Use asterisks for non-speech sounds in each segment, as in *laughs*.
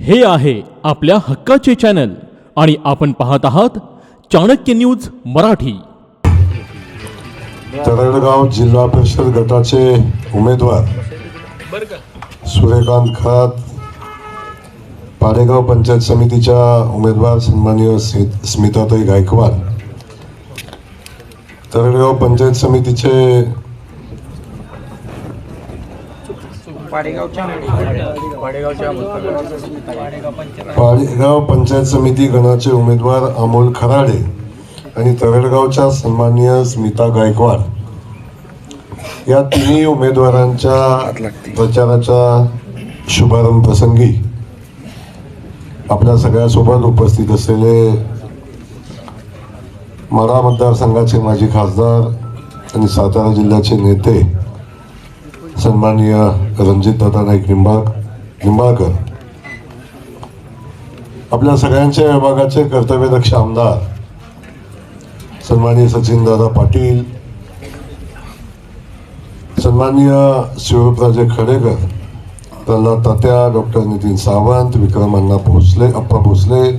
हे आहे आपल्या हक्काचे चॅनल आणि आपण पाहत आहात चाणक्य न्यूज मराठी. तरडगाव जिल्हा परिषद गटाचे उमेदवार सूर्यकांत खरात पाडेगाव पंचायत समितीच्या उमेदवार सन्माननीय स्मिताताई गायकवाड तरडगाव पंचायत समितीचे पाडेगावच्या पाडेगाव पंचायत समिती गणाचे उमेदवार अमोल खराडे आणि तरडगावच्या सन्माननीय स्मिता गायकवाड. या तिन्ही उमेदवारांच्या प्रचाराच्या शुभारंभ प्रसंगी आपल्या सगळ्यासोबत उपस्थित असलेले माढा मतदारसंघाचे माजी खासदार आणि सातारा जिल्ह्याचे नेते सन्माननीय रणजितदादा नाईक निंबाळ निंबाळकर. आपल्या सगळ्यांच्या विभागाचे कर्तव्यदक्ष आमदार सन्माननीय सचिनदादा पाटील सन्माननीय शिवराजे खडेकर त्यांना तात्या डॉक्टर नितीन सावंत विक्रम अण्णा भोसले अप्पा भोसले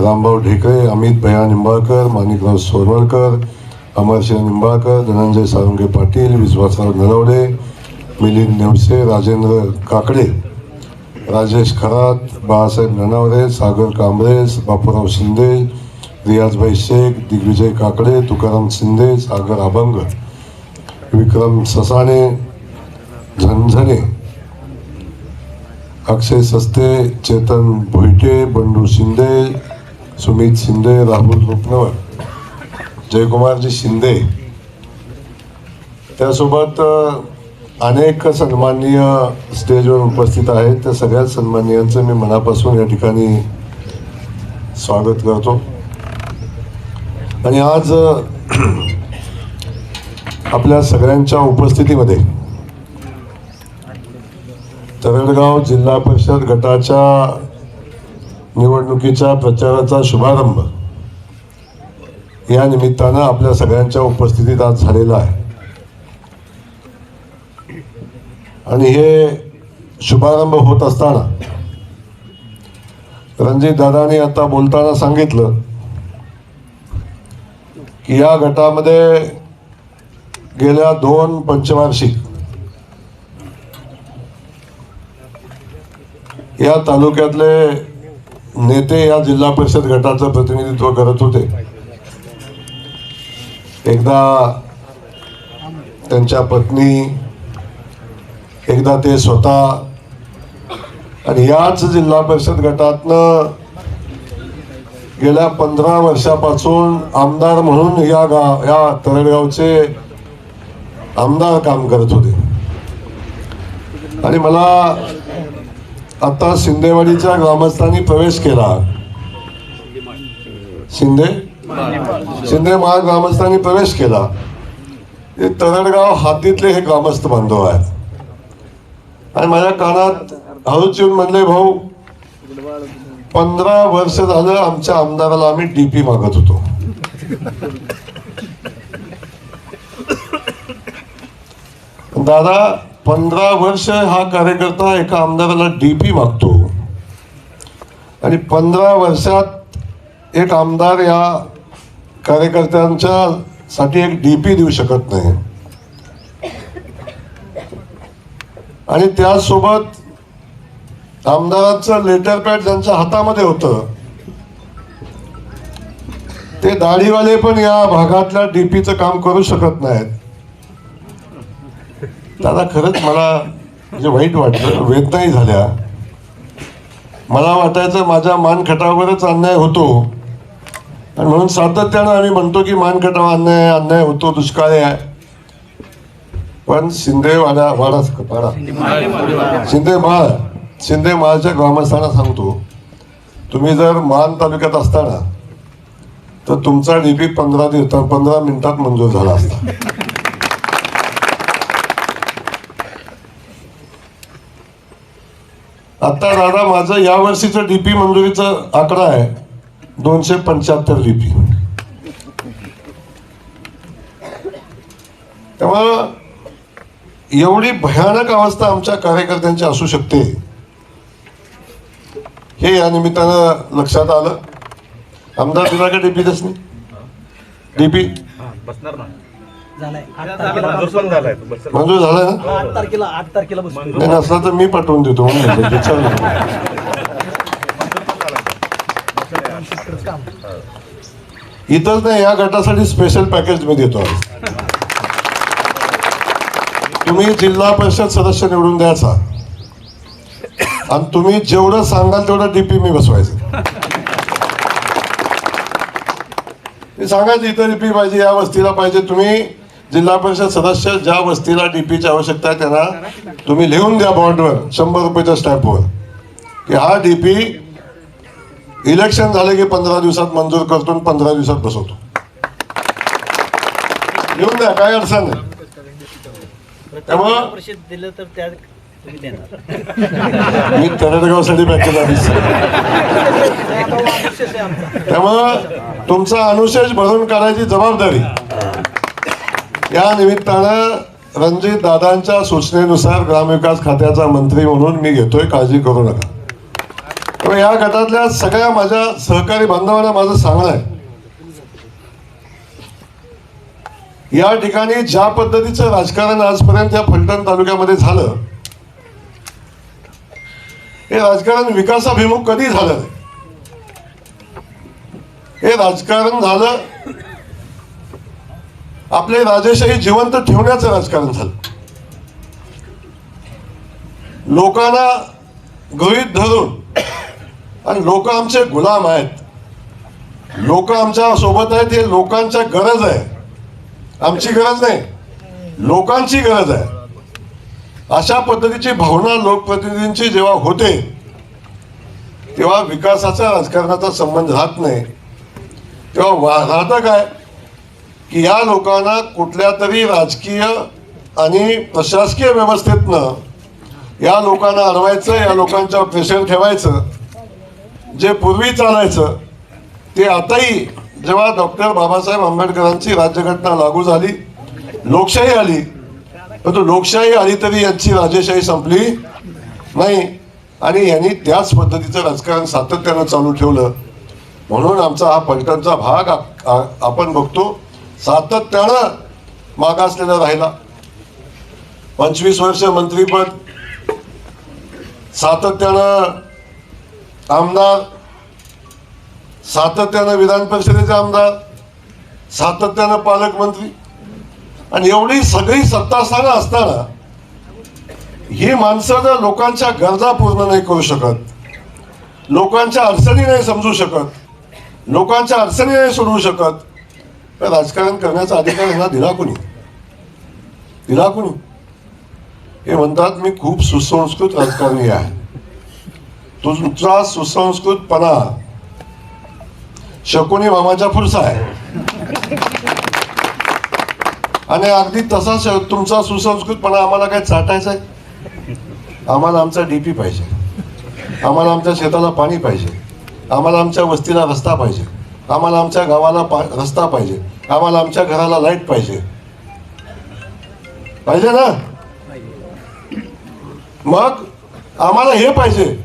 रामभाऊ ढेकळे अमित भया निंबाळकर माणिकराव सोरवळकर अमरसिंह निंबाळकर धनंजय साळुंगे पाटील विश्वासराव नरवडे मिलिंद नेवसे राजेंद्र काकडे राजेश खरात बाळासाहेब ननावरे सागर कांबळे बापूराव शिंदे रियाजभाई शेख दिग्विजय काकडे तुकाराम शिंदे सागर अभंग विक्रम ससाणे झणझणे अक्षय सस्ते चेतन भोईटे बंडू शिंदे सुमित शिंदे राहुल रुपनवर जयकुमारजी शिंदे. त्यासोबत अनेक सन्माननीय स्टेजवर उपस्थित आहेत. त्या सगळ्या सन्माननीयांचं मी मनापासून या ठिकाणी स्वागत करतो. आणि आज आपल्या सगळ्यांच्या उपस्थितीमध्ये तरडगाव जिल्हा परिषद गटाच्या निवडणुकीच्या प्रचाराचा शुभारंभ या निमित्तानं आपल्या सगळ्यांच्या उपस्थितीत आज झालेला आहे. आणि हे शुभारंभ होत असताना रणजित दादाने आता बोलताना सांगितलं की या गटामध्ये गेल्या दोन पंचवार्षिक या तालुक्यातले नेते या जिल्हा परिषद गटाचं प्रतिनिधित्व करत होते. एकदा त्यांच्या पत्नी एकदा ते स्वतः आणि याच जिल्हा परिषद गटातनं गेल्या पंधरा वर्षापासून आमदार म्हणून या गाव या तरडगावचे आमदार काम करत होते. आणि मला आता शिंदेवाडीच्या ग्रामस्थांनी प्रवेश केला. शिंदे? शिंदे महा ग्रामस्थांनी प्रवेश केला. तरडगाव हातीतले हे ग्रामस्थ बांधव आहेत. आणि माझ्या कानात हळूच येऊन म्हणले भाऊ पंधरा वर्ष झालं आमच्या आमदाराला आम्ही डीपी मागत होतो. दादा पंधरा वर्ष हा कार्यकर्ता एका आमदाराला डीपी मागतो. आणि पंधरा वर्षात एक आमदार या कार्यकर्त्यांच्या साठी एक डीपी देऊ शकत नाही. आणि त्यासोबत आमदाराचं लेटर पॅड ज्यांच्या हातामध्ये होतं. ते दाढीवाले पण या भागातल्या डीपीचं काम करू शकत नाहीत. दादा खरंच मला म्हणजे वाईट वाटलं. वेदनाही झाल्या. मला वाटायचं माझ्या मानखटावरच अन्याय होतो. आणि म्हणून सातत्यानं आम्ही म्हणतो की मानखटावर अन्याय अन्याय होतो दुष्काळ आहे. पण शिंदे वाडा वाडा. शिंदे माळ शिंदे माळच्या ग्रामस्थांना सांगतो तुम्ही जर मान तालुक्यात असताना तर तुमचा डीपी पंधरा दिवस पंधरा मिनिटात मंजूर झाला असता. आता दादा माझं या वर्षीचं डीपी मंजुरीचं आकडा आहे दोनशे पंच्याहत्तर डीपी. त्यामुळं एवढी भयानक अवस्था आमच्या कार्यकर्त्यांची असू शकते. हे या निमित्तानं लक्षात आलं. आमदार दिला का डीपी बसणार ना झालाय आठ तारखेला मंजूर झालं ना? आठ तारखेला आठ तारखेला बसतो नाही नसला तर मी पाठवून देतो. इथंच नाही या गटासाठी स्पेशल पॅकेज मी देतो. तुम्ही जिल्हा परिषद सदस्य निवडून द्यायचा. आणि तुम्ही जेवढं सांगाल तेवढं डीपी मी बसवायचं. मी सांगायचं इथं डीपी पाहिजे या वस्तीला पाहिजे. तुम्ही जिल्हा परिषद सदस्य ज्या वस्तीला डीपीची आवश्यकता आहे त्यांना तुम्ही लिहून द्या बॉन्डवर शंभर रुपयाच्या स्टॅम्पवर. की हा डीपी इलेक्शन झाले की पंधरा दिवसात मंजूर करतो आणि पंधरा दिवसात बसवतो. लिहून द्या काय अडचण नाही. त्यामुळं परिषद दिलं तर त्या तुम्ही देणार. मी तरडगावसाठी त्यामुळं तुमचा अनुशेष भरून काढायची जबाबदारी. या निमित्तानं रणजित दादांच्या सूचनेनुसार ग्रामविकास खात्याचा मंत्री म्हणून मी घेतोय काळजी करू नका. या गटातल्या सगळ्या माझ्या सहकारी बांधवांना माझं सांगणं आहे. या ठिकाणी ज्या पद्धतीचं राजकारण आजपर्यंत या फलटण तालुक्यामध्ये झालं हे राजकारण विकासाभिमुख कधी झालं हे राजकारण झालं आपले राजेशाही जिवंत ठेवण्याचं राजकारण झालं. लोकांना गृहीत धरून आणि लोक आमचे गुलाम आहेत. लोक आमच्यासोबत आहेत हे लोकांच्या गरज आहे. आमची गरज नाही. लोकांची गरज आहे. अशा पद्धतीची भावना लोकप्रतिनिधींची जेव्हा होते तेव्हा विकासाचा राजकारणाचा संबंध राहत नाही. तेव्हा राहतं काय? की या लोकांना कुठल्या तरी राजकीय आणि प्रशासकीय व्यवस्थेतनं या लोकांना अडवायचं या लोकांच्या प्रेशर ठेवायचं जे पूर्वी चालायचं ते आताही जेव्हा डॉक्टर बाबासाहेब आंबेडकरांची राज्यघटना लागू झाली लोकशाही आली परंतु लोकशाही आली तरी यांची राजेशाही संपली नाही. आणि यांनी त्याच पद्धतीचं राजकारण सातत्यानं चालू ठेवलं. म्हणून आमचा हा पलटणचा भाग आप- आपण बघतो सातत्यानं मागासलेला राहिला. पंचवीस वर्ष मंत्रीपद सातत्यानं आमदार सातत्यानं विधान परिषदेचे आमदार सातत्यानं पालकमंत्री आणि एवढी सगळी सत्तास्थानं असताना ही माणसं जर लोकांच्या गरजा पूर्ण नाही करू शकत लोकांच्या अडचणी नाही समजू शकत लोकांच्या अडचणी नाही सोडवू शकत तर राजकारण करण्याचा अधिकार यांना दिला कोणी? दिला कोणी? हे म्हणतात मी खूप सुसंस्कृत राजकारणी आहे. तुमचा सुसंस्कृतपणा शकुनी मामाचा फुरसा आहे. आणि अगदी तसाच तुमचा सुसंस्कृतपणा आम्हाला काय चाटायचा आहे? आम्हाला आमचा डीपी पाहिजे. आम्हाला आमच्या शेताला पाणी पाहिजे. आम्हाला आमच्या वस्तीला रस्ता पाहिजे. आम्हाला आमच्या गावाला पा रस्ता पाहिजे. आम्हाला आमच्या घराला लाइट पाहिजे. पाहिजे ना? मग आम्हाला हे पाहिजे.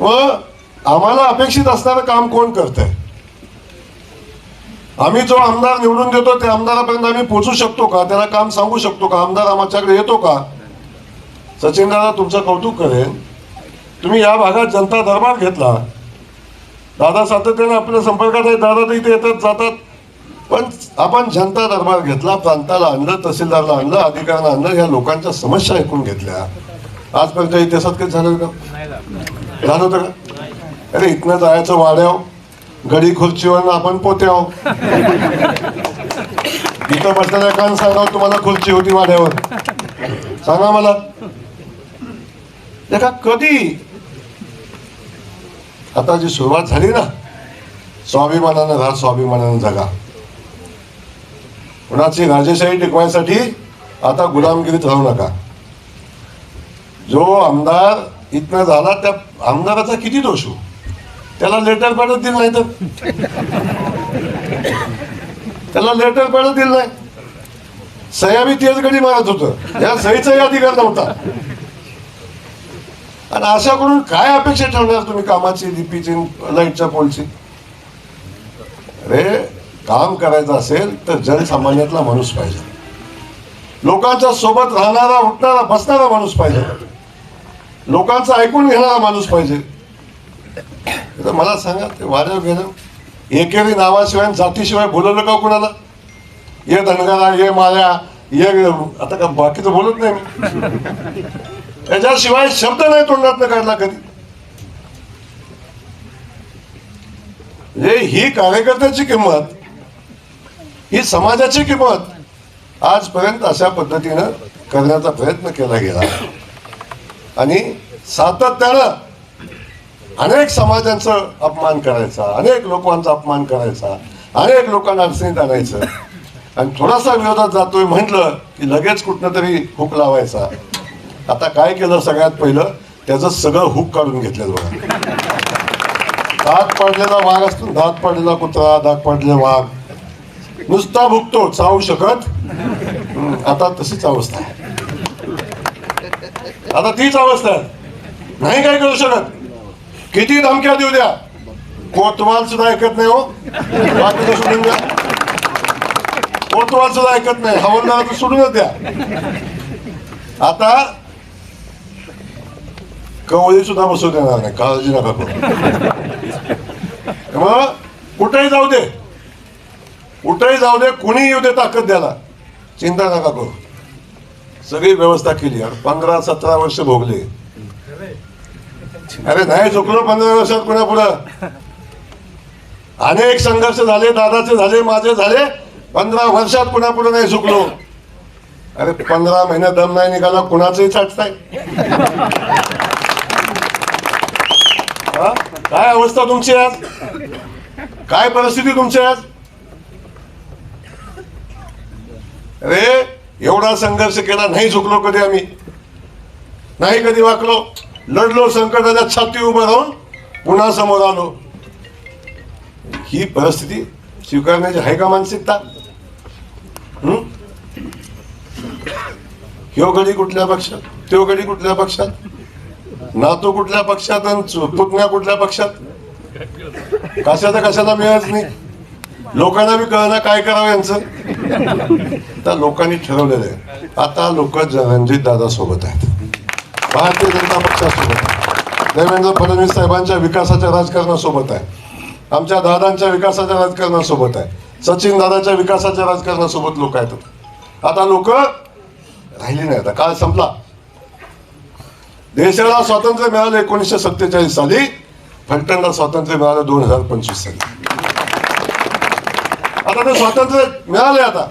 मग आम्हाला अपेक्षित असणारं काम कोण करत आहे आम्ही जो आमदार निवडून देतो त्या आमदारापर्यंत आम्ही पोहोचू शकतो का? त्याला काम सांगू शकतो का? आमदार आमच्याकडे येतो का? सचिन दादा तुमचं कौतुक करेन. तुम्ही या भागात जनता दरबार घेतला. दादा सातत्याने आपल्या संपर्कात आहे दादा तर इथे येतात जातात. पण आपण जनता दरबार घेतला प्रांताला आणलं तहसीलदारला आणलं अधिकाऱ्यांना आणलं या लोकांच्या समस्या ऐकून घेतल्या. आजपर्यंत इतिहासात काही झालं का? झालं होतं का? अरे इथनं जायचं वाड्याव गडी खुर्चीवर आपण पोत्याव इथं बसलेल्या कान सांगाव तुम्हाला खुर्ची होती वाड्यावर. सांगा मला. एका कधी? आता जी सुरुवात झाली ना स्वाभिमानानं राहा स्वाभिमानानं जगा. कुणाची राजेशाही टिकवायसाठी आता गुलामगिरीत राहू नका. जो आमदार इथनं झाला त्या आमदाराचा किती दोष हो? त्याला लेटर पॅडच दिलं नाही तर. त्याला लेटर पॅडच दिलं नाही. सह्या तेजगडी तेच गडी मारत होतं. या सहीचाही अधिकार नव्हता आणि अशा करून काय अपेक्षा ठेवणार तुम्ही कामाची लिपीची लाईटच्या पोलची? अरे काम करायचं असेल तर जनसामान्यातला माणूस पाहिजे. लोकांच्या सोबत राहणारा उठणारा बसणारा माणूस पाहिजे. लोकांचा ऐकून घेणारा माणूस पाहिजे. तर मला सांगा ते वाऱ्यावर घेणं एकेरी नावाशिवाय जातीशिवाय बोलवलं का हो कुणाला? ये धनगरा ये माया ये आता का बाकीचं बोलत नाही मी? त्याच्याशिवाय शब्द नाही तोंडात काढला कधी. म्हणजे ही कार्यकर्त्याची किंमत ही समाजाची किंमत आजपर्यंत अशा पद्धतीनं करण्याचा प्रयत्न केला गेला आणि सातत्यानं अनेक समाजांचा अपमान करायचा अनेक लोकांचा अपमान करायचा अनेक लोकांना अडचणीत आणायचं. आणि थोडासा विरोधात जातोय म्हटलं की लगेच कुठनं तरी हुक लावायचा. आता काय केलं सगळ्यात पहिलं? त्याचं सगळं हुक काढून घेतलं बघा. दात पाडलेला वाघ असतो दात पाडलेला कुत्रा दात पाडलेला वाघ. नुसता भुकतो चावू शकत? आता तशीच अवस्था आहे. आता तीच अवस्था आहे. नाही काय करू शकत? किती धमक्या देऊ द्या? कोतवाल सुद्धा ऐकत नाही हो. बाकीचं सोडून द्या. कोतवाल सुद्धा ऐकत नाही. हवालदाराचं सोडूनच द्या. आता कवळी सुद्धा बसू देणार नाही. काळजी नका करू. मग कुठेही जाऊ दे. कुठेही जाऊ दे. कुणी येऊ दे ताकद द्याला चिंता नका करू. सगळी व्यवस्था केली. आणि पंधरा सतरा वर्ष भोगले. अरे नाही झुकलो पंधरा वर्षात कुणा पुढं अनेक संघर्ष झाले दादाचे झाले माझे झाले पंधरा वर्षात कुणा पुढे नाही झुकलो अरे पंधरा महिने दम नाही निघाला कुणाचंही चाटताय काय अवस्था तुमची आज? काय परिस्थिती तुमची आज? अरे एवढा संघर्ष केला नाही चुकलो कधी आम्ही. नाही कधी वाकलो. लढलो संकटाच्या छाती उभं राहून पुन्हा समोर आलो. ही परिस्थिती स्वीकारण्याची आहे का मानसिकता? ह्यो गडी कुठल्या पक्षात? त्यो घडी कुठल्या पक्षात? नातू कुठल्या पक्षात आणि पुतण्या कुठल्या पक्षात? कशाचा कशाला मिळत नाही? लोकांना बी कळना काय करावं यांचं? तर लोकांनी ठरवलेलं आहे. आता लोक रणजित दादा सोबत आहेत. भारतीय जनता पक्षासोबत. आहे देवेंद्र फडणवीस साहेबांच्या विकासाच्या राजकारणासोबत आहे. आमच्या दादांच्या विकासाच्या राजकारणासोबत आहे. सचिन दादाच्या विकासाच्या राजकारणासोबत लोक आहेत. आता लोक राहिली नाही आता काळ संपला. देशाला स्वातंत्र्य मिळालं एकोणीसशे सत्तेचाळीस साली. फलटणला स्वातंत्र्य मिळालं दोन हजार पंचवीस साली. आता ते स्वातंत्र्य मिळाले आता.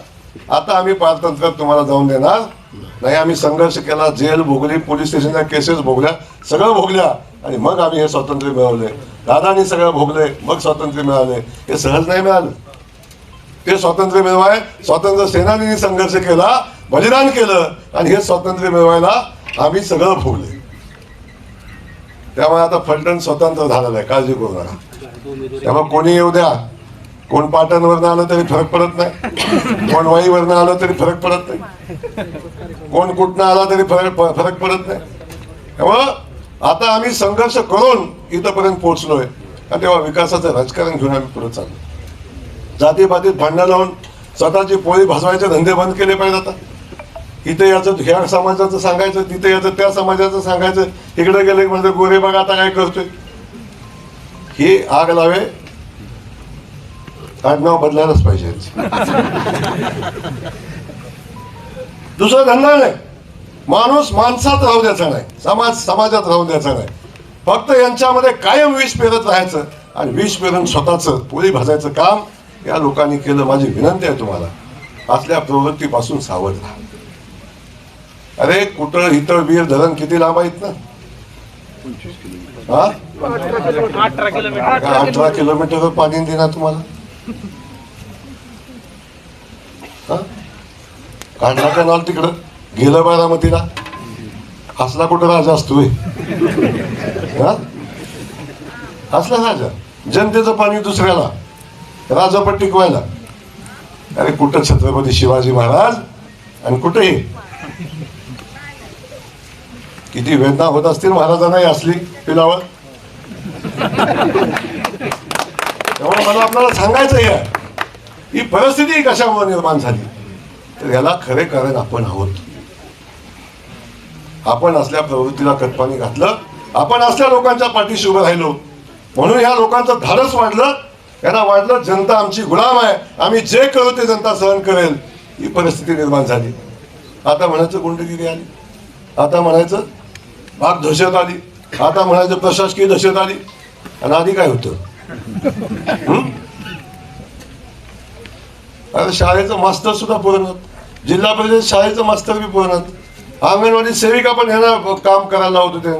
आता आम्ही पारतंत्र्यात तुम्हाला जाऊन देणार. नाही आम्ही संघर्ष केला जेल भोगली पोलीस स्टेशनच्या केसेस भोगल्या सगळं भोगल्या. आणि मग आम्ही हे स्वातंत्र्य मिळवले. दादानी सगळं भोगले मग स्वातंत्र्य मिळाले. हे सहज नाही मिळालं. ते स्वातंत्र्य मिळवाय स्वातंत्र्य सेनानींनी संघर्ष केला बलिदान केलं आणि हे स्वातंत्र्य मिळवायला आम्ही सगळं भोगले. त्यामुळे आता फलटण स्वतंत्र झालेलं आहे काळजी करू नका. त्यामुळे कोणी येऊ द्या. कोण पाटणवरनं आलं तरी फरक पडत नाही. कोण वाईवरनं आलं तरी फरक पडत नाही. कोण कुठनं आला तरी फरक फरक पडत नाही. त्यामुळं आता आम्ही संघर्ष करून इथंपर्यंत पोहोचलोय. आणि तेव्हा विकासाचं राजकारण घेऊन आम्ही पुढे चाललो जातीपातीत भांडणं लावून स्वतःची पोळी भाजवायचे धंदे बंद केले पाहिजे आता. इथे याचं ह्या समाजाचं सांगायचं तिथे याचं त्या समाजाचं सांगायचं. इकडे गेले म्हणजे गोरेबाग आता काय करतोय? ही आग लावे आडनाव बदलायलाच पाहिजे. दुसरा धंदा नाही. माणूस माणसात राहू द्यायचा नाही. समाज समाजात राहू द्यायचा नाही. फक्त यांच्यामध्ये कायम विष पेरत राहायचं आणि विष पेरून स्वतःचं पोळी भाजायचं काम या लोकांनी केलं माझी विनंती आहे तुम्हाला. असल्या प्रवृत्तीपासून सावध राहा. अरे कुठं इथं वीर धरण किती लांब आहेत ना? हा? अठरा किलोमीटर पाणी देणार तुम्हाला? काढला का नाल तिकडं? गेलं बारामतीला? असला कुठं राजा असतोय. हा? असला राजा. जनतेचं पाणी दुसऱ्याला. राजापट टिकवायला. अरे कुठं छत्रपती शिवाजी महाराज आणि कुठे? हे किती वेदना होत असतील महाराजांना असली पिलावर त्यामुळे मला आपल्याला सांगायचं आहे ही परिस्थिती कशामुळे निर्माण झाली? तर याला खरे कारण आपण आहोत. आपण असल्या प्रवृत्तीला कटपाणी घातलं आपण असल्या लोकांच्या पाठीशी उभं राहिलो. म्हणून ह्या लोकांचं धाडस वाढलं यांना वाढलं जनता आमची गुलाम आहे आम्ही जे करू ते जनता सहन करेल. ही परिस्थिती निर्माण झाली. आता म्हणायचं गुंडगिरी आली. आता म्हणायचं भाग दहशत आली. आता म्हणायचं प्रशासकीय दहशत आली. आणि आधी काय होतं? आता अरे शाळेचं मास्तर सुद्धा पुरणार जिल्हा परिषद शाळेचं मास्तर बी पुरणार अंगणवाडी सेविका पण ह्यांना काम करायला लावत होते.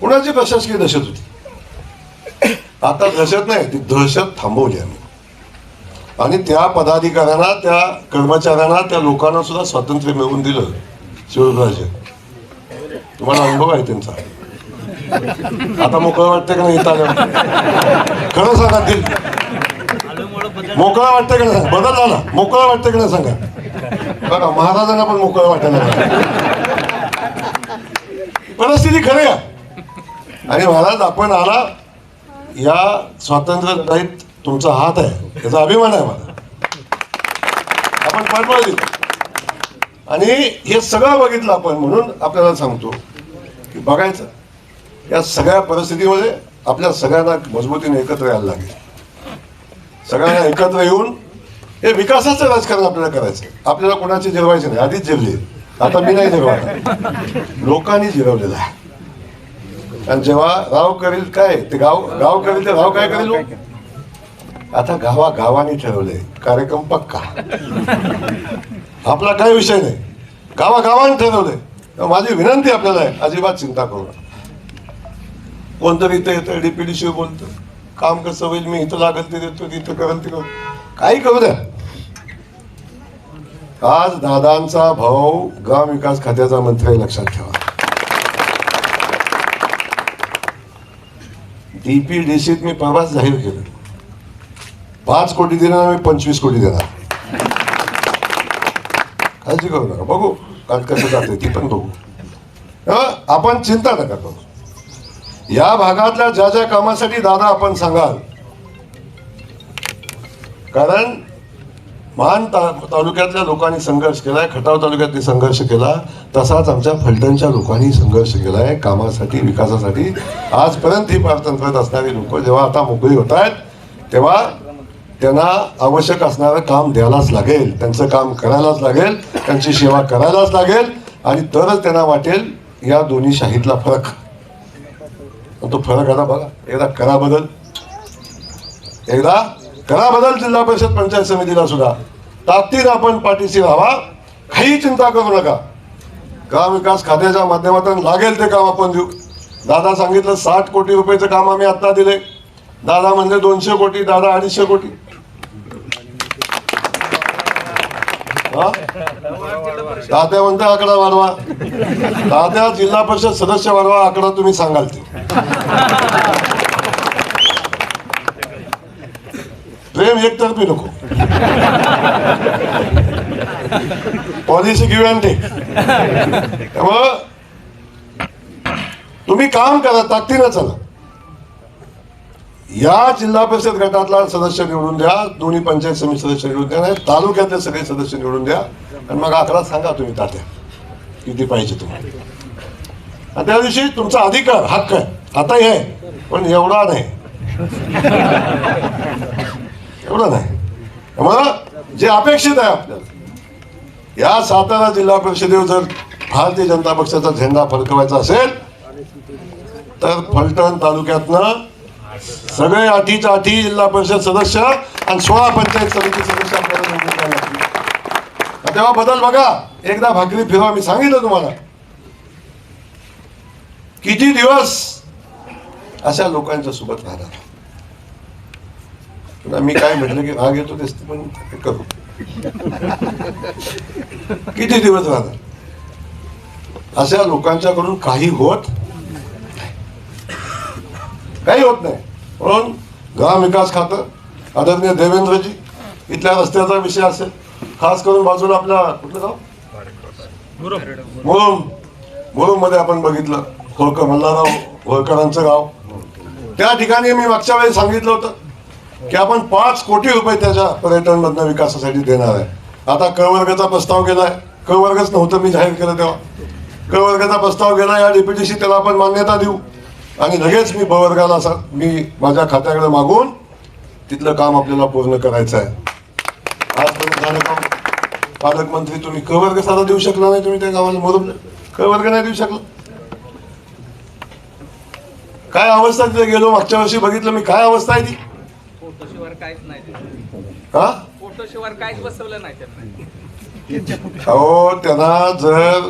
कुणाची प्रशासकीय दहशत होती? आता दहशत नाही ती दहशत थांबवली आम्ही. आणि त्या पदाधिकाऱ्यांना त्या कर्मचाऱ्यांना त्या लोकांना सुद्धा स्वातंत्र्य मिळवून दिलं शिवराज. तुम्हाला अनुभव आहे त्यांचा. आता मोकळं वाटतं का नाही खरं सांगा दिल. मोकळा वाटतं का सांगा. बदल झाला मोकळा वाटतं का सांगा. बघा महाराजांना पण मोकळा वाटायला परिस्थिती खरे आहे. आणि महाराज आपण आला. या स्वातंत्र्य लढाईत तुमचा हात आहे. याचा अभिमान आहे मला. आपण पाठवा आणि हे सगळं बघितलं आपण म्हणून आपल्याला सांगतो की बघायचं. या सगळ्या परिस्थितीमध्ये आपल्या सगळ्यांना मजबूतीने एकत्र यायला लागेल. सगळ्यांना एकत्र येऊन हे विकासाचं राजकारण आपल्याला करायचं आपल्याला कोणाची जिरवायचे नाही. आधीच जिरले आता मी नाही जिरवणार लोकांनी जिरवलेलं आहे. आणि जेव्हा राव करील काय ते गाव गाव करील ते राव काय करेल हो? आता गावा गावाने ठरवलंय. कार्यक्रम पक्का. आपला काय विषय नाही. गावा गावाने ठरवलंय. माझी विनंती आपल्याला आहे. अजिबात चिंता करू नका. कोणतरी इथं येतं डीपीडीशी बोलतं. काम कसं होईल मी इथं लागल ते देतो तिथं करल ते काही करू द्या. आज दादांचा भाऊ ग्राम विकास खात्याचा मंत्री आहे, लक्षात ठेवा. डीपीडीसीत मी परवाच जाहीर केलं. पाच कोटी देणार मी पंचवीस कोटी देणार. काळजी करू नका. बघू काल कसं जाते ती पण बघू. आपण चिंता नका करू. या भागातल्या ज्या ज्या कामासाठी दादा आपण सांगाल. कारण मान ता तालुक्यातल्या लोकांनी संघर्ष केलाय खटाव तालुक्यातनी संघर्ष केला तसाच आमच्या फलटणच्या लोकांनी संघर्ष केलाय कामासाठी विकासासाठी. आजपर्यंत ही पारतंत्र्यात असणारी लोक जेव्हा आता मोकळी होत आहेत तेव्हा त्यांना आवश्यक असणारं काम द्यायलाच लागेल. त्यांचं काम करायलाच लागेल त्यांची सेवा करायलाच लागेल आणि तरच त्यांना वाटेल या दोन्ही शाहीतला फरक. तो फरक आता बघा. एकदा करा बदल. एकदा करा बदल जिल्हा परिषद पंचायत समितीला सुद्धा. ताकदीनं आपण पाठीशी राहावा. काही चिंता करू नका. ग्राम विकास खात्याच्या माध्यमातून लागेल ते काम आपण देऊ. दादा सांगितलं साठ कोटी रुपयाचं काम आम्ही आत्ता दिले. दादा म्हणजे दोनशे कोटी दादा अडीचशे कोटी. हा? तात्या म्हणते आकडा वाढवा. तात्या जिल्हा परिषद सदस्य वाढवा आकडा तुम्ही सांगाल ते. प्रेम एकतर्फी नको. पॉलिसी घेऊ अँड त्यामुळं तुम्ही काम करा ताकदीनं चला. या जिल्हा परिषद गटातला सदस्य निवडून द्या. दोन्ही पंचायत समिती सदस्य निवडून द्या. नाही तालुक्यातले सगळे सदस्य निवडून द्या. आणि मग आकडा सांगा तुम्ही तात्या. किती पाहिजे तुम्हाला. आणि त्या दिवशी तुमचा अधिकार हक्क आहे. आताही आहे. पण एवढा नाही. एवढं नाही. त्यामुळं जे अपेक्षित आहे आपल्याला या सातारा जिल्हा परिषदेवर जर भारतीय जनता पक्षाचा झेंडा फडकवायचा असेल तर फलटण तालुक्यातनं सगळे आधीच्या अटी जिल्हा परिषद सदस्य आणि सोळा पंचायत समिती सदस्य तेव्हा बदल बघा. एकदा भाकरी फिरवा मी सांगितलं तुम्हाला. किती दिवस अशा लोकांच्या सोबत राहणार? पुन्हा मी काय म्हटलं की भाग येतो तेच पण ते करू. किती दिवस राहणार? अशा लोकांच्याकडून काही होत काही होत नाही. म्हणून ग्राम विकास खातं आदरणीय देवेंद्रजी इथल्या रस्त्याचा विषय असेल खास करून बाजूला आपल्या कुठलं गाव? मुरुम. मुरुममध्ये आपण बघितलं होळकर मल्हारराव होळकरांचं गाव. त्या ठिकाणी मी मागच्या वेळी सांगितलं होतं की आपण पाच कोटी रुपये त्याच्या पर्यटनमधनं विकासासाठी देणार आहे. आता क वर्गाचा प्रस्ताव गेलाय. क वर्गच नव्हतं मी जाहीर केलं तेव्हा. क वर्गाचा प्रस्ताव गेला या डीपीटीसी त्याला आपण मान्यता देऊ. आणि लगेच मी ब वर्गाला सा- मी माझ्या खात्याकडे मागून तिथलं काम आपल्याला पूर्ण करायचं आहे. आजपर्यंत झालं काम पालकमंत्री तुम्ही क वर्ग साधा देऊ शकला नाही तुम्ही त्या गावाला मोरम क वर्ग नाही देऊ शकला. काय अवस्था तिथे गेलो? मागच्या वर्षी बघितलं मी. काय अवस्था आहे ती? हा? फोटोशिवाय काहीच बसवलं नाही त्यांना जर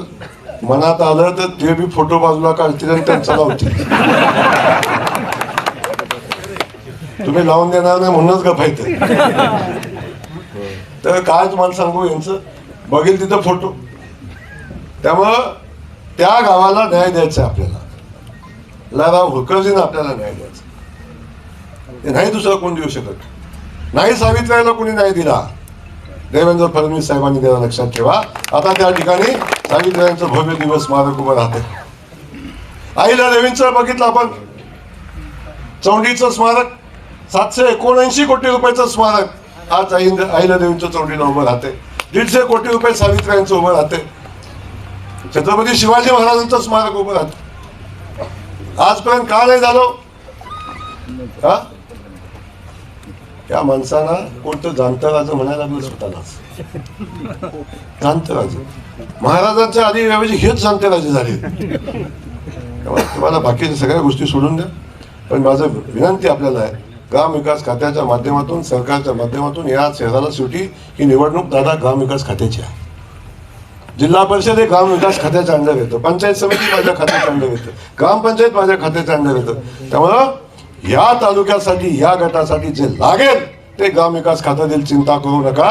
मनात आलं तर ते बी फोटो बाजूला काढतील आणि त्यांचा लावतील. तुम्ही लावून देणार नाही म्हणूनच गपायचं तर काय तुम्हाला सांगू यांचं? बघेल तिथं फोटो. त्यामुळं त्या गावाला न्याय द्यायचा आपल्याला. लाराव हुकरजीनं आपल्याला न्याय द्यायचा ते नाही दुसरं कोण देऊ शकत. नाही सावित्रीला कोणी न्याय दिला. देवेंद्र फडणवीस साहेबांनी त्याला लक्षात ठेवा आता त्या ठिकाणी सावित्र्यांचं भव्य दिवस स्मारक उभं राहते आईला देवींचं बघितलं आपण चौंडीचं स्मारक सातशे एकोणऐंशी कोटी रुपयाचं स्मारक आज आई आईला देवींचं चौंडीला उभं राहते दीडशे कोटी रुपये सावित्र्यांचं उभं राहते छत्रपती शिवाजी महाराजांचं स्मारक उभं राहते आजपर्यंत का नाही झालं हा या माणसाला कोणतं जाणतं म्हणायला लागलं स्वतःलाच. जाणतं महाराजांच्या आधी ऐवजी हेच जाणते राजे झाले तुम्हाला बाकीच्या सगळ्या गोष्टी सोडून द्या. पण माझं विनंती आपल्याला आहे ग्राम विकास खात्याच्या माध्यमातून सरकारच्या माध्यमातून या शहराला शेवटी ही निवडणूक दादा ग्राम विकास खात्याची आहे. जिल्हा परिषद हे ग्राम विकास खात्याच्या अंडर येतं. पंचायत समिती माझ्या खात्याच्या अंडर येतं. ग्रामपंचायत माझ्या खात्याच्या अंडर येतं. त्यामुळं या तालुक्यासाठी या गटासाठी जे लागेल ते ग्राम विकास खातं देईल चिंता करू नका.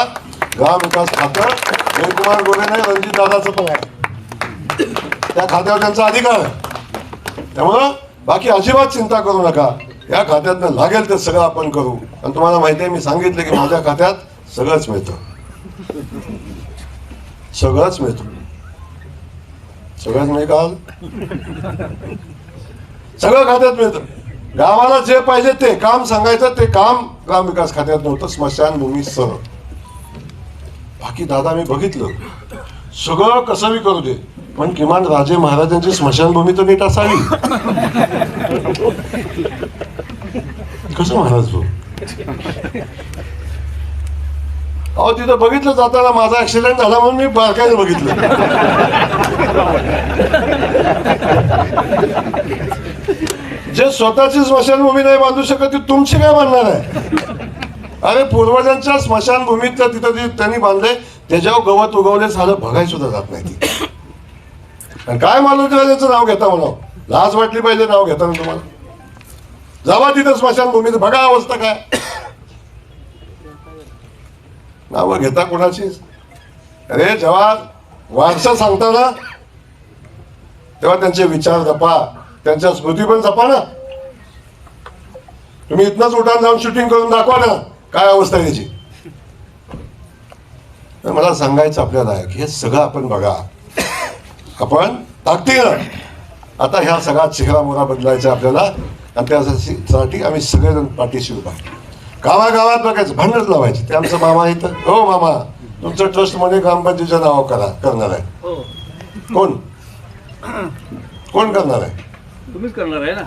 ग्राम विकास खातं जयकुमार गोरे नाही रणजित दादाचं पण आहे. त्या खात्यावर त्यांचा अधिकार आहे. त्यामुळं बाकी अजिबात चिंता करू नका. या खात्यातनं लागेल ते सगळं आपण करू. आणि तुम्हाला माहिती आहे मी सांगितलं की माझ्या खात्यात सगळंच मिळतं. सगळंच मिळतं. सगळंच नाही का सगळं खात्यात मिळतं. गावाला जे पाहिजे ते काम सांगायचं ते काम ग्रामविकास खात्यात नव्हतं स्मशानभूमीसह. बाकी दादा मी बघितलं. सगळं कसं मी करू दे पण किमान राजे महाराजांची स्मशानभूमी तर नीट असावी. कसं महाराज भाऊ? अहो तिथं बघितलं जाताना माझा ऍक्सिडेंट झाला म्हणून मी बारकाईने बघितलं. जे स्वतःची स्मशानभूमी नाही बांधू शकत ती तुमची काय बांधणार आहे? अरे पूर्वजांच्या स्मशानभूमीतलं तिथं त्यांनी बांधले त्याच्यावर गवत उगवले झालं बघाय सुद्धा जात नाही काय आणि काय मानलं त्याचं नाव घेता म्हणा लाज वाटली पाहिजे नाव घेताना तुम्हाला. जावा तिथं स्मशानभूमीत बघा अवस्था काय? नावं घेता कोणाचीच. अरे जेव्हा वारसा सांगताना तेव्हा त्यांचे विचार जपा. त्यांच्या स्मृती पण जपा ना. तुम्ही इथनच उठान जाऊन शूटिंग करून दाखवा ना. काय अवस्था आहे त्याची? मला सांगायचं आपल्याला की हे सगळं आपण बघा. आपण ताकदीनं आता ह्या सगळा चेहरा मोहरा बदलायचा आपल्याला. आणि त्यासाठी आम्ही सगळेजण पाठीशी उभा. गावागावात बघायचं भांडणच लावायचे. ते आमचं मामा इथं हो मामा. तुमचं ट्रस्टमध्ये ग्रामपंचायतीचं नाव करा करणार आहे. हो. कोण? कोण करणार आहे? तुम्हीच करणार आहे ना?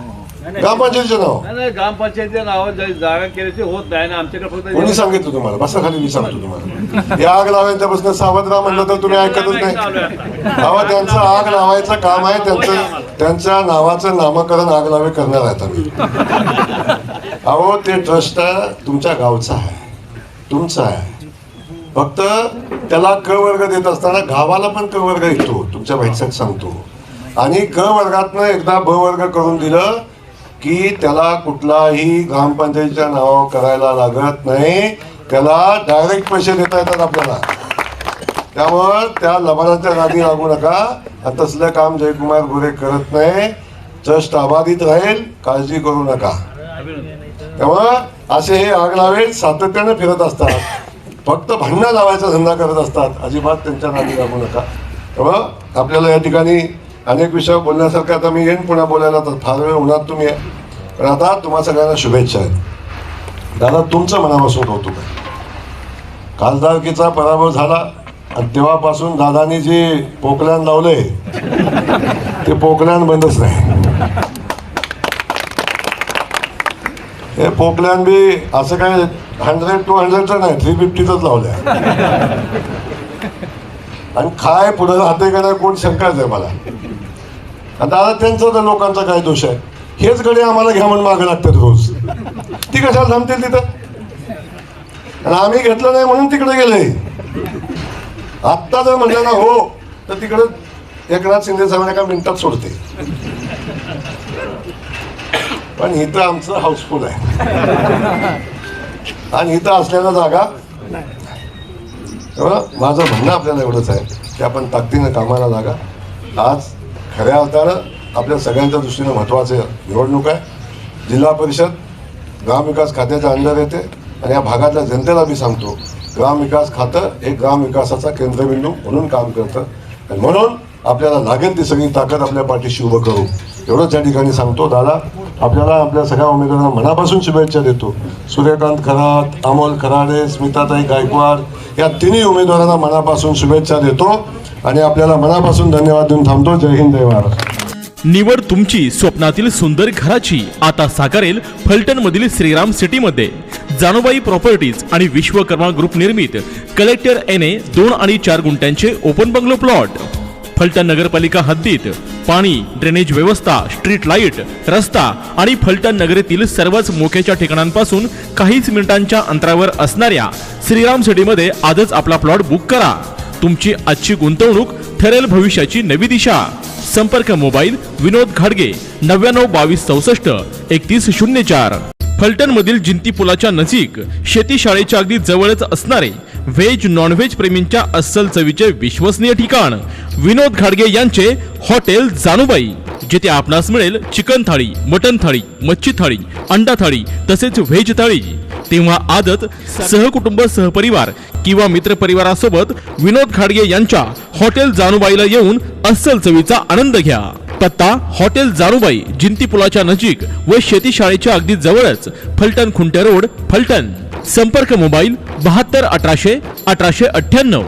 ग्रामपंचायतीचं नाव. नाही, नाही ग्रामपंचायतीच्या नावात जा- जागा केल्याची होत नाही ना आमच्याकडे कोणी फक्त सांगितलं तुम्हाला? बसा खाली मी सांगतो तुम्हाला. *laughs* हे आग लावायच्यापासून सावध राहा म्हणलं तर तुम्ही ऐकतच नाही. अहो त्यांचं आग लावायचं काम आहे त्यांचं त्यांच्या नावाचं नामकरण आग लावे करणार आहेत आम्ही. *laughs* अहो ते ट्रस्ट तुमच्या गावचं आहे. तुमचं आहे. फक्त त्याला क वर्ग देत असताना गावाला पण क वर्ग येतो. तुमच्या माहितीसाठी सांगतो. आणि क वर्गातनं एकदा ब वर्ग करून दिलं की त्याला कुठलाही ग्रामपंचायतीच्या नाव करायला लागत नाही. त्याला डायरेक्ट पैसे देता येतात आपल्याला. त्यामुळं त्या लबाडाच्या नादी लागू नका. आणि तसलं काम जयकुमार गोरे करत नाही. जस्ट अबाधित राहील काळजी करू नका. त्यामुळं असे हे आग लावे सातत्याने फिरत असतात. फक्त भांडणं लावायचा धंदा करत असतात. अजिबात त्यांच्या नादी लागू नका. त्यामुळं आपल्याला या ठिकाणी अनेक विषयावर बोलण्यासारखं आता मी येईन पुन्हा बोलायला. तर फार वेळ उन्हात तुम्ही पण आता तुम्हा सगळ्यांना शुभेच्छा आहेत. दादा तुमचं मनापासून कौतुक आहे. खासदारकीचा पराभव झाला आणि तेव्हापासून दादानी जे पोकल्यान लावले ते पोकल्यान बंदच नाही. हे पोकल्यान बी असं काय हंड्रेड टू हंड्रेडचं नाही थ्री फिफ्टीचंच लावल्या. आणि काय पुढं राहते का नाही कोण शंकाच आहे मला. आता आता त्यांचा तर लोकांचा काय दोष आहे? हेच गडे आम्हाला घ्या म्हणून मागं लागतात रोज. ती कशाला थांबतील तिथं? आणि आम्ही घेतलं नाही म्हणून तिकडे गेले. आत्ता जर म्हटलं ना हो तर तिकडं एकनाथ शिंदे साहेबांना एका मिनिटात सोडते. पण इथं आमचं हाऊसफुल आहे. आणि इथं असलेल्या जागा माझं म्हणणं आपल्याला एवढंच आहे की आपण ताकदीनं कामाला जागा. आज खऱ्या अर्थानं आपल्या सगळ्यांच्या दृष्टीनं महत्त्वाचं निवडणूक आहे. जिल्हा परिषद ग्रामविकास खात्याच्या अंडर येते आणि या भागातल्या जनतेला मी सांगतो ग्रामविकास खातं हे ग्रामविकासाचा केंद्रबिंदू म्हणून काम करतं. आणि म्हणून आपल्याला लागेल ती सगळी ताकद आपल्या पाठीशी उभं करू एवढंच या ठिकाणी सांगतो दादा. आपल्याला आपल्या सगळ्या उमेदवारांना मनापासून शुभेच्छा देतो. सूर्यकांत खरात अमोल खराडे स्मिताताई गायकवाड या तिन्ही उमेदवारांना मनापासून शुभेच्छा देतो. आणि आपल्याला मनापासून धन्यवाद देऊन थांबतो. जय हिंद जय महाराष्ट्र निवड तुमची स्वप्नातील सुंदर घराची. आता साकारेल फलटण मधील श्रीराम सिटी मध्ये जानोबाई प्रॉपर्टीज आणि विश्वकर्मा ग्रुप निर्मित. कलेक्टर एन ए दोन आणि चार गुंठ्यांचे ओपन बंगलो प्लॉट. फलटण नगरपालिका हद्दीत. पाणी ड्रेनेज व्यवस्था स्ट्रीट लाइट रस्ता आणि फलटण नगरीतील सर्वच मोक्याच्या ठिकाणांपासून काहीच मिनिटांच्या अंतरावर असणाऱ्या श्रीराम सिटीमध्ये आजच आपला प्लॉट बुक करा. तुमची आजची गुंतवणूक ठरेल भविष्याची नवी दिशा. संपर्क मोबाईल विनोद घाडगे नव्याण्णव बावीस चौसष्ट एकतीस शून्य चार. फलटण मधील जिंती पुलाच्या नजीक शेती शाळेच्या अगदी जवळच असणारे व्हेज नॉनव्हेज प्रेमींच्या अस्सल चवीचे विश्वसनीय ठिकाण. विनोद घाडगे यांचे हॉटेल जानूबाई जिथे आपणास मिळेल चिकन थाळी मटन थाळी मच्छी थाळी अंडा थाळी तसेच व्हेज थाळी. तेव्हा आदत सहकुटुंब सहपरिवार किंवा मित्रपरिवारासोबत विनोद खाडगे यांच्या हॉटेल जानूबाईला येऊन अस्सल चवीचा आनंद घ्या. पत्ता हॉटेल जानूबाई जिंती पुलाच्या नजीक व शेती शाळेच्या अगदी जवळच फलटण खुंटे रोड फलटण. संपर्क मोबाईल बहात्तर अठराशे अठराशे अठ्ठ्याण्णव.